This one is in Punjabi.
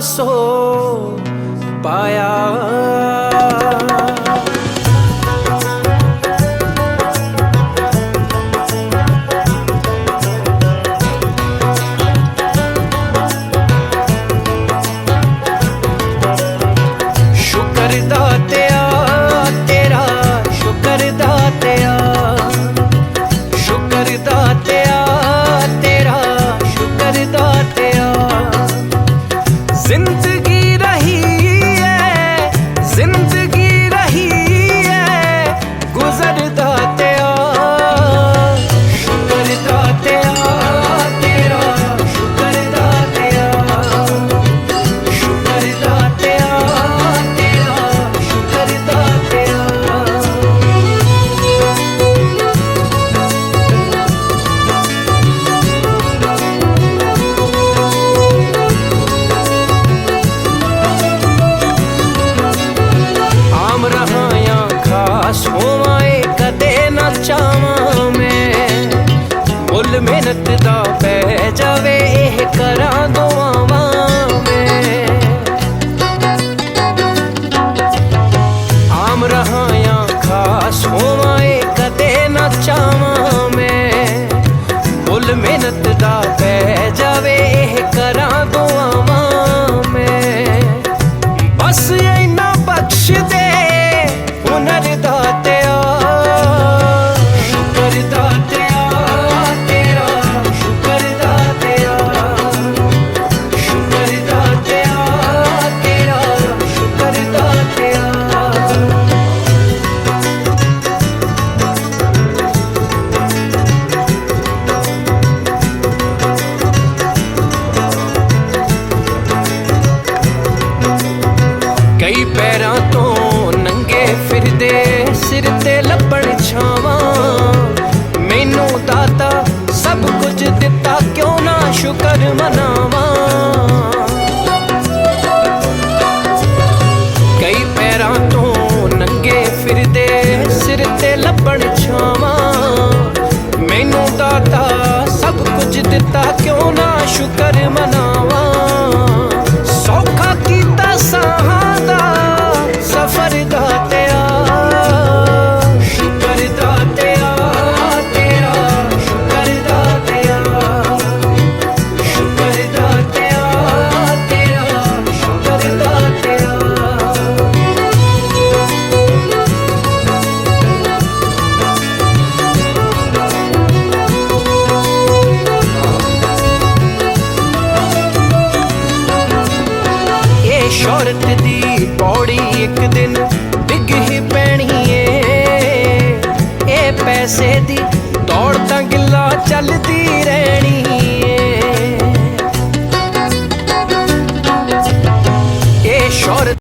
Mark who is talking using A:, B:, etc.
A: ਸੋ ਪਾਇਆ ਹੋਵਾਂ ਏ ਕਦੇ ਨਾ ਚਾਵਾਂ ਮੈਂ। ਮੁੱਲ ਮਿਹਨਤ ਦਾ ਪੈ ਜਾਵੇ ਇਹ ਕਰਾਂ ਕਈ ਪੈਰਾਂ ਤੋਂ ਨੰਗੇ ਫਿਰਦੇ ਸਿਰ ਤੇ ਲੱਭਣ ਛਾਵਾਂ। ਮੈਨੂੰ ਦਾਤਾ ਸਭ ਕੁਝ ਦਿੱਤਾ, ਕਿਉਂ ਨਾ ਸ਼ੁਕਰ ਮਨਾਵਾਂ? ਕਈ ਪੈਰਾਂ ਤੋਂ ਨੰਗੇ ਫਿਰਦੇ ਸਿਰ ਤੇ ਲੱਭਣ ਛਾਵਾਂ। ਮੈਨੂੰ ਦਾਤਾ ਸਭ ਕੁਝ ਦਿੱਤਾ, ਕਿਉਂ ਨਾ ਸ਼ੁਕਰ ਮਨਾਵਾਂ? ਸ਼ੌਹਰਤ ਦੀ ਪੌੜੀ ਇੱਕ ਦਿਨ ਡਿੱਗ ਹੀ ਪੈਣੀ ਏ ਇਹ ਪੈਸੇ ਦੀ ਦੌੜ ਤਾਂ ਗਿੱਲਾ ਚੱਲਦੀ ਰਹਿਣੀ ਏ ਇਹ ਸ਼ੌਹਰਤ